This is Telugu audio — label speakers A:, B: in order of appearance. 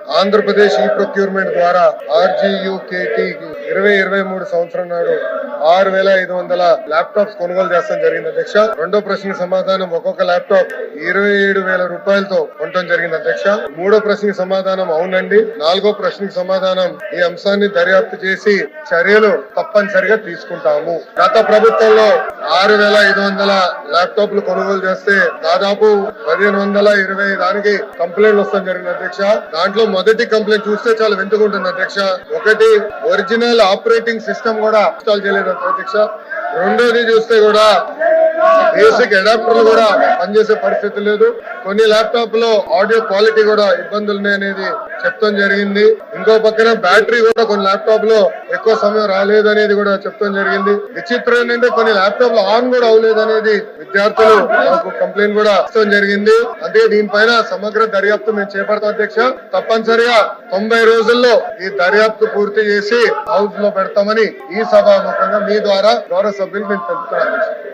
A: ఆంధ్రప్రదేశ్ ఈ ప్రొక్యూర్మెంట్ ద్వారా ఆర్జీయుకేటి ఇరవై ఇరవై మూడు సంవత్సరం నాడు ఆరు వేల ఐదు వందల ల్యాప్టాప్స్ కొనుగోలు చేస్తాం జరిగింది అధ్యక్ష. రెండో ప్రశ్న సమాధానం ఒక్కొక్క ల్యాప్టాప్ ఇరవై ఏడు వేల రూపాయలతో ఉండటం జరిగింది అధ్యక్ష. మూడో ప్రశ్నకి సమాధానం అవునండి. నాలుగో ప్రశ్నకి సమాధానం ఈ అంశాన్ని దర్యాప్తు చేసి చర్యలు తప్పనిసరిగా తీసుకుంటాము. గత ప్రభుత్వంలో ఆరు వేల ఐదు వందల ల్యాప్టాప్లు కొనుగోలు చేస్తే దాదాపు పదిహేను వందల ఇరవై దానికి కంప్లైంట్లు వస్తాం జరిగింది అధ్యక్ష. దాంట్లో మొదటి కంప్లైంట్ చూస్తే చాలా వింటుకుంటుంది అధ్యక్ష. ఒకటి ఒరిజినల్ ఆపరేటింగ్ సిస్టమ్ కూడా ఇన్స్టాల్ చేయలేదు అధ్యక్ష. రెండోది చూస్తే కూడా బేసిక్ అడాప్టర్లు కూడా పనిచేసే పరిస్థితి లేదు. కొన్ని ల్యాప్టాప్లో ఆడియో క్వాలిటీ కూడా ఇబ్బందులు ఉన్నాయనేది చెప్తాం జరిగింది. ఇంకో పక్కన బ్యాటరీ కూడా కొన్ని ల్యాప్టాప్లో ఎక్కువ సమయం రాలేదు అనేది కూడా చెప్తాం జరిగింది. విచిత్రం ఏంటంటే కొన్ని ల్యాప్టాప్లో ఆన్ కూడా అవ్వలేదు అనేది విద్యార్థులు మాకు కంప్లైంట్ కూడా ఇస్తాం జరిగింది. అందుకే దీనిపైన సమగ్ర దర్యాప్తు మేము చేపడతాం అధ్యక్ష. తప్పనిసరిగా తొంభై రోజుల్లో ఈ దర్యాప్తు పూర్తి చేసి హౌస్లో పెడతామని ఈ సభాముఖంగా మీ ద్వారా గౌరవ సభ్యులు మేము తెలుపుతున్నాం